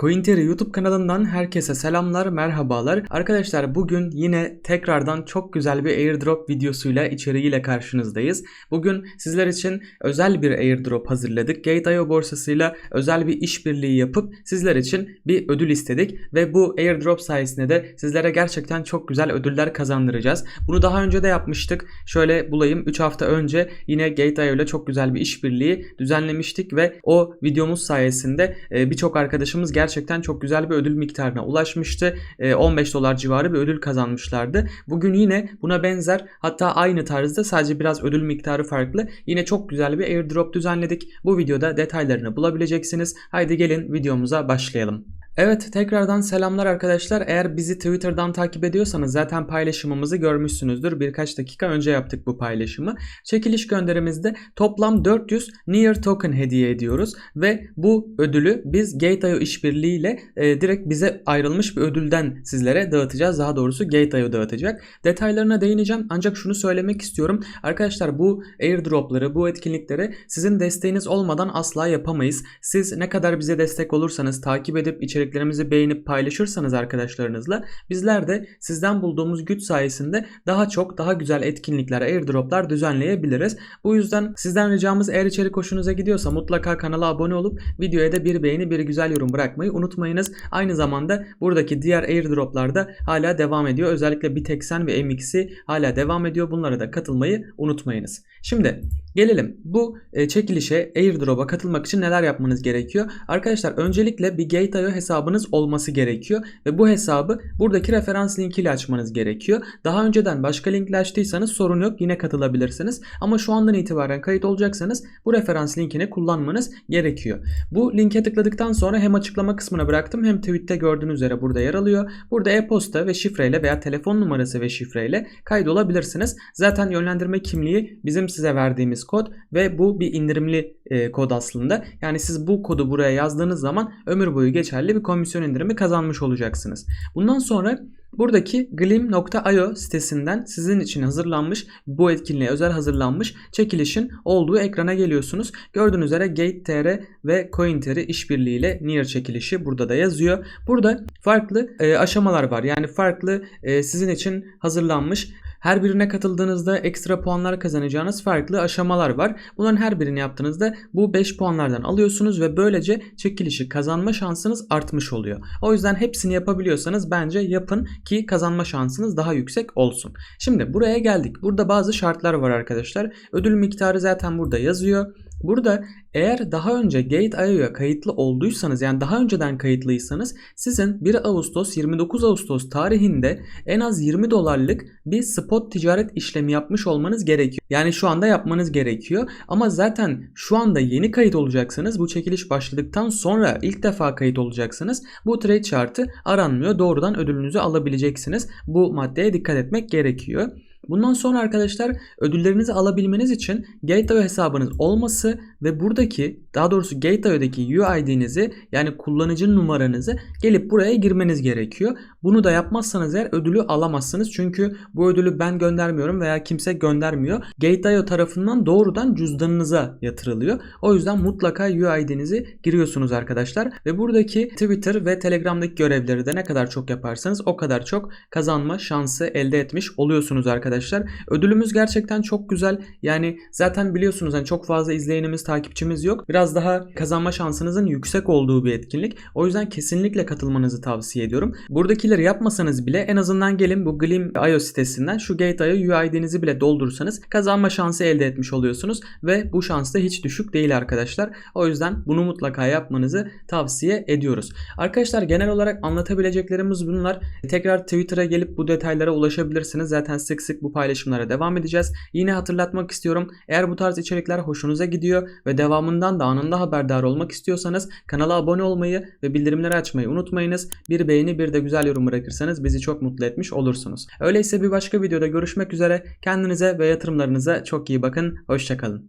CoinTeri YouTube kanalından herkese selamlar, merhabalar. Arkadaşlar bugün yine tekrardan çok güzel bir airdrop videosuyla içeriğiyle karşınızdayız. Bugün sizler için özel bir airdrop hazırladık. Gate.io borsasıyla özel bir işbirliği yapıp sizler için bir ödül istedik ve bu airdrop sayesinde de sizlere gerçekten çok güzel ödüller kazandıracağız. Bunu daha önce de yapmıştık. Şöyle bulayım 3 hafta önce yine Gate.io ile çok güzel bir işbirliği düzenlemiştik ve o videomuz sayesinde e, birçok arkadaşımız gerçekten çok güzel bir ödül miktarına ulaşmıştı. E, 15 dolar civarı bir ödül kazanmışlardı. Bugün yine buna benzer hatta aynı tarzda sadece biraz ödül miktarı farklı. Yine çok güzel bir airdrop düzenledik. Bu videoda detaylarını bulabileceksiniz. Haydi gelin videomuza başlayalım. Evet tekrardan selamlar arkadaşlar. Eğer bizi Twitter'dan takip ediyorsanız zaten paylaşımımızı görmüşsünüzdür. Birkaç dakika önce yaptık bu paylaşımı. Çekiliş gönderimizde toplam 400 Near Token hediye ediyoruz. Ve bu ödülü biz Gate.io işbirliğiyle e, direkt bize ayrılmış bir ödülden sizlere dağıtacağız. Daha doğrusu Gate.io dağıtacak. Detaylarına değineceğim ancak şunu söylemek istiyorum. Arkadaşlar bu airdropları, bu etkinlikleri sizin desteğiniz olmadan asla yapamayız. Siz ne kadar bize destek olursanız, takip edip içerik içeriklerimizi beğenip paylaşırsanız arkadaşlarınızla bizler de sizden bulduğumuz güç sayesinde daha çok daha güzel etkinlikler, airdroplar düzenleyebiliriz. Bu yüzden sizden ricamız eğer içerik hoşunuza gidiyorsa mutlaka kanala abone olup videoya da bir beğeni bir güzel yorum bırakmayı unutmayınız. Aynı zamanda buradaki diğer airdroplar da hala devam ediyor. Özellikle Bitexen ve MX'i hala devam ediyor. Bunlara da katılmayı unutmayınız. Şimdi gelelim bu e, çekilişe airdrop'a katılmak için neler yapmanız gerekiyor? Arkadaşlar öncelikle bir Gate.io hesabınız olması gerekiyor ve bu hesabı buradaki referans linkiyle açmanız gerekiyor. Daha önceden başka linkle açtıysanız sorun yok yine katılabilirsiniz. Ama şu andan itibaren kayıt olacaksanız bu referans linkini kullanmanız gerekiyor. Bu linke tıkladıktan sonra hem açıklama kısmına bıraktım hem tweette gördüğünüz üzere burada yer alıyor. Burada e-posta ve şifreyle veya telefon numarası ve şifreyle kaydolabilirsiniz. Zaten yönlendirme kimliği bizim size verdiğimiz kod ve bu bir indirimli e, kod aslında. Yani siz bu kodu buraya yazdığınız zaman ömür boyu geçerli bir komisyon indirimi kazanmış olacaksınız. Bundan sonra Buradaki glim.io sitesinden sizin için hazırlanmış bu etkinliğe özel hazırlanmış çekilişin olduğu ekrana geliyorsunuz. Gördüğünüz üzere Gate.tr ve CoinTR işbirliğiyle Near çekilişi burada da yazıyor. Burada farklı e, aşamalar var. Yani farklı e, sizin için hazırlanmış her birine katıldığınızda ekstra puanlar kazanacağınız farklı aşamalar var. Bunların her birini yaptığınızda bu 5 puanlardan alıyorsunuz ve böylece çekilişi kazanma şansınız artmış oluyor. O yüzden hepsini yapabiliyorsanız bence yapın ki kazanma şansınız daha yüksek olsun. Şimdi buraya geldik. Burada bazı şartlar var arkadaşlar. Ödül miktarı zaten burada yazıyor. Burada eğer daha önce Gate.io'ya kayıtlı olduysanız yani daha önceden kayıtlıysanız sizin 1 Ağustos 29 Ağustos tarihinde en az 20 dolarlık bir spot ticaret işlemi yapmış olmanız gerekiyor. Yani şu anda yapmanız gerekiyor ama zaten şu anda yeni kayıt olacaksınız. Bu çekiliş başladıktan sonra ilk defa kayıt olacaksınız. Bu trade şartı aranmıyor. Doğrudan ödülünüzü alabileceksiniz. Bu maddeye dikkat etmek gerekiyor. Bundan sonra arkadaşlar ödüllerinizi alabilmeniz için Gate.io hesabınız olması ve buradaki daha doğrusu Gate.io'daki UID'nizi yani kullanıcı numaranızı gelip buraya girmeniz gerekiyor. Bunu da yapmazsanız eğer ödülü alamazsınız. Çünkü bu ödülü ben göndermiyorum veya kimse göndermiyor. Gate.io tarafından doğrudan cüzdanınıza yatırılıyor. O yüzden mutlaka UID'nizi giriyorsunuz arkadaşlar. Ve buradaki Twitter ve Telegram'daki görevleri de ne kadar çok yaparsanız o kadar çok kazanma şansı elde etmiş oluyorsunuz arkadaşlar. Ödülümüz gerçekten çok güzel. Yani zaten biliyorsunuz hani çok fazla izleyenimiz, takipçimiz yok. Biraz daha kazanma şansınızın yüksek olduğu bir etkinlik. O yüzden kesinlikle katılmanızı tavsiye ediyorum. Buradaki Buradakileri yapmasanız bile en azından gelin bu Glim.io sitesinden şu Gate.io UID'nizi bile doldurursanız kazanma şansı elde etmiş oluyorsunuz ve bu şans da hiç düşük değil arkadaşlar. O yüzden bunu mutlaka yapmanızı tavsiye ediyoruz. Arkadaşlar genel olarak anlatabileceklerimiz bunlar. Tekrar Twitter'a gelip bu detaylara ulaşabilirsiniz. Zaten sık sık bu paylaşımlara devam edeceğiz. Yine hatırlatmak istiyorum. Eğer bu tarz içerikler hoşunuza gidiyor ve devamından da anında haberdar olmak istiyorsanız kanala abone olmayı ve bildirimleri açmayı unutmayınız. Bir beğeni bir de güzel yorum bırakırsanız bizi çok mutlu etmiş olursunuz. Öyleyse bir başka videoda görüşmek üzere. Kendinize ve yatırımlarınıza çok iyi bakın. Hoşçakalın.